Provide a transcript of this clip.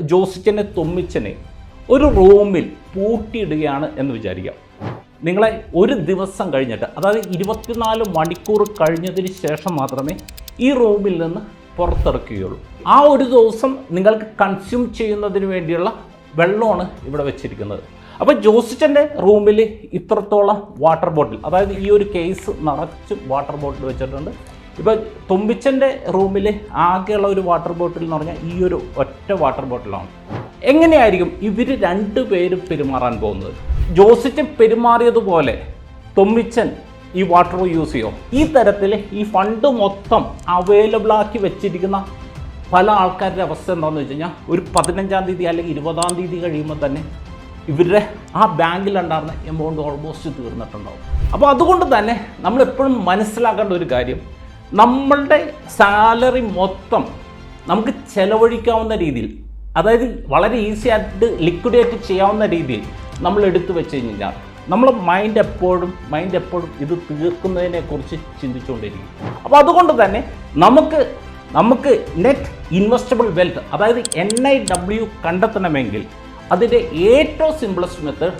ജോസിച്ചനെ തൊമ്മിച്ചനെ ഒരു റൂമിൽ പൂട്ടിയിടുകയാണ് എന്ന് വിചാരിക്കാം. നിങ്ങളെ ഒരു ദിവസം കഴിഞ്ഞിട്ട് അതായത് ഇരുപത്തിനാല് മണിക്കൂർ കഴിഞ്ഞതിന് ശേഷം മാത്രമേ ഈ റൂമിൽ നിന്ന് പുറത്തിറക്കുകയുള്ളൂ. ആ ഒരു ദിവസം നിങ്ങൾക്ക് കൺസ്യൂം ചെയ്യുന്നതിന് വേണ്ടിയുള്ള വെള്ളമാണ് ഇവിടെ വെച്ചിരിക്കുന്നത്. അപ്പോൾ ജോസിച്ചന്റെ റൂമിൽ ഇത്രത്തോളം വാട്ടർ ബോട്ടിൽ അതായത് ഈ ഒരു കേസ് നിറച്ച് വാട്ടർ ബോട്ടിൽ വെച്ചിട്ടുണ്ട്. ഇപ്പോൾ തുമ്പിച്ചന്റെ റൂമിൽ ആകെയുള്ള ഒരു വാട്ടർ ബോട്ടിൽ എന്ന് പറഞ്ഞാൽ ഈ ഒരു ഒറ്റ വാട്ടർ ബോട്ടിലാണ് എങ്ങനെയായിരിക്കും ഇവർ പേര് പെരുമാറാൻ പോകുന്നത്? ജോസിച്ചൻ പെരുമാറിയതുപോലെ തൊമ്മിച്ചൻ ഈ വാട്ടർ യൂസ് ചെയ്യോ? ഈ തരത്തിൽ ഈ ഫണ്ട് മൊത്തം അവൈലബിൾ ആക്കി വെച്ചിരിക്കുന്ന പല ആൾക്കാരുടെ അവസ്ഥ എന്താണെന്ന് വെച്ച് കഴിഞ്ഞാൽ ഒരു പതിനഞ്ചാം തീയതി അല്ലെങ്കിൽ ഇരുപതാം തീയതി കഴിയുമ്പോൾ തന്നെ ഇവരുടെ ആ ബാങ്കിലുണ്ടായിരുന്ന എമൗണ്ട് ഓൾമോസ്റ്റ് തീർന്നിട്ടുണ്ടാവും. അപ്പോൾ അതുകൊണ്ട് തന്നെ നമ്മൾ എപ്പോഴും മനസ്സിലാക്കേണ്ട ഒരു കാര്യം നമ്മളുടെ സാലറി മൊത്തം നമുക്ക് ചെലവഴിക്കാവുന്ന രീതിയിൽ അതായത് വളരെ ഈസി ആയിട്ട് ലിക്വിഡേറ്റ് ചെയ്യാവുന്ന രീതിയിൽ നമ്മൾ എടുത്തു വെച്ച് കഴിഞ്ഞാൽ നമ്മൾ മൈൻഡ് എപ്പോഴും മൈൻഡ് എപ്പോഴും ഇത് തീർക്കുന്നതിനെക്കുറിച്ച് ചിന്തിച്ചുകൊണ്ടിരിക്കും. അപ്പോൾ അതുകൊണ്ട് തന്നെ നമുക്ക് നമുക്ക് നെറ്റ് ഇൻവെസ്റ്റബിൾ വെൽത്ത് അതായത് എൻ ഐ ഡബ്ല്യു കണ്ടെത്തണമെങ്കിൽ അതിന്റെ ഏറ്റവും സിംപ്ലസ്റ്റ് മെത്തേഡ്